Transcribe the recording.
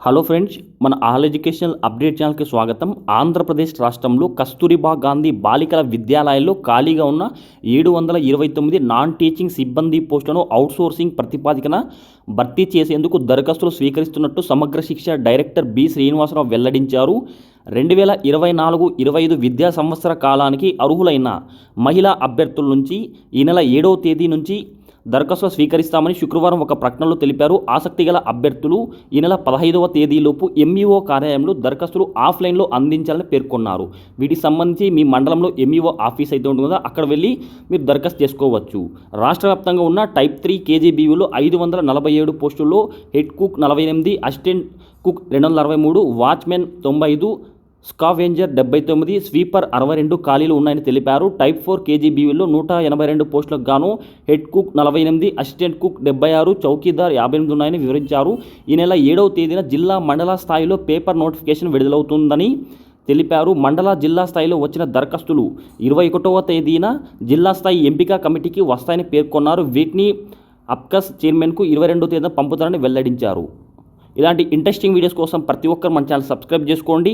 Hello friends మన all educational update ఛానల్కి స్వాగతం. ఆంధ్రప్రదేశ్ రాష్ట్రంలో కస్తూరిబా గాంధీ బాలికల విద్యాలయాల్లో ఖాళీగా ఉన్న ఏడు వందల ఇరవై తొమ్మిది నాన్ టీచింగ్ సిబ్బంది పోస్టులను అవుట్సోర్సింగ్ ప్రతిపాదికన భర్తీ చేసేందుకు దరఖాస్తులు స్వీకరిస్తున్నట్టు సమగ్ర శిక్ష డైరెక్టర్ బి. శ్రీనివాసరావు వెల్లడించారు. రెండు వేల ఇరవై నాలుగు ఇరవై ఐదు విద్యా సంవత్సర కాలానికి అర్హులైన మహిళా అభ్యర్థుల నుంచి ఈ నెల ఏడవ తేదీ నుంచి దరఖాస్తు స్వీకరిస్తామని శుక్రవారం ఒక ప్రకటనలో తెలిపారు. ఆసక్తి గల అభ్యర్థులు ఈ నెల పదహైదవ తేదీలోపు ఎంఈఓ కార్యాలయంలో దరఖాస్తులు ఆఫ్లైన్లో అందించాలని పేర్కొన్నారు. వీటికి సంబంధించి మీ మండలంలో ఎంఈఓ ఆఫీస్ అయితే ఉంటుంది? కదా అక్కడ వెళ్ళి మీరు దరఖాస్తు చేసుకోవచ్చు. రాష్ట్ర వ్యాప్తంగా ఉన్న టైప్ త్రీ కేజీబీయూలో ఐదు వందల నలభై ఏడు పోస్టుల్లో హెడ్ కుక్ నలభై ఎనిమిది అసిస్టెంట్ కుక్ రెండు వందల అరవై మూడు వాచ్మెన్ తొంభై ఐదు స్కావెంజర్ డెబ్బై తొమ్మిది స్వీపర్ అరవై రెండు ఖాళీలు ఉన్నాయని తెలిపారు. టైప్ ఫోర్ కేజీబీవీలో నూట ఎనభై రెండు పోస్టులకు గాను హెడ్ కుక్ నలభై ఎనిమిది అసిస్టెంట్ కుక్ డెబ్బై ఆరు చౌకీదార్ యాభై ఎనిమిది ఉన్నాయని వివరించారు. ఈ నెల ఏడవ తేదీన జిల్లా మండల స్థాయిలో పేపర్ నోటిఫికేషన్ విడుదలవుతుందని తెలిపారు. మండల జిల్లా స్థాయిలో వచ్చిన దరఖాస్తులు ఇరవై ఒకటవ తేదీన జిల్లా స్థాయి ఎంపిక కమిటీకి వస్తాయని పేర్కొన్నారు. వీటిని అప్కస్ చైర్మన్కు ఇరవై రెండో తేదీన పంపుతారని వెల్లడించారు. ఇలాంటి ఇంట్రెస్టింగ్ వీడియోస్ కోసం ప్రతి ఒక్కరు మన ఛానల్ సబ్స్క్రైబ్ చేసుకోండి.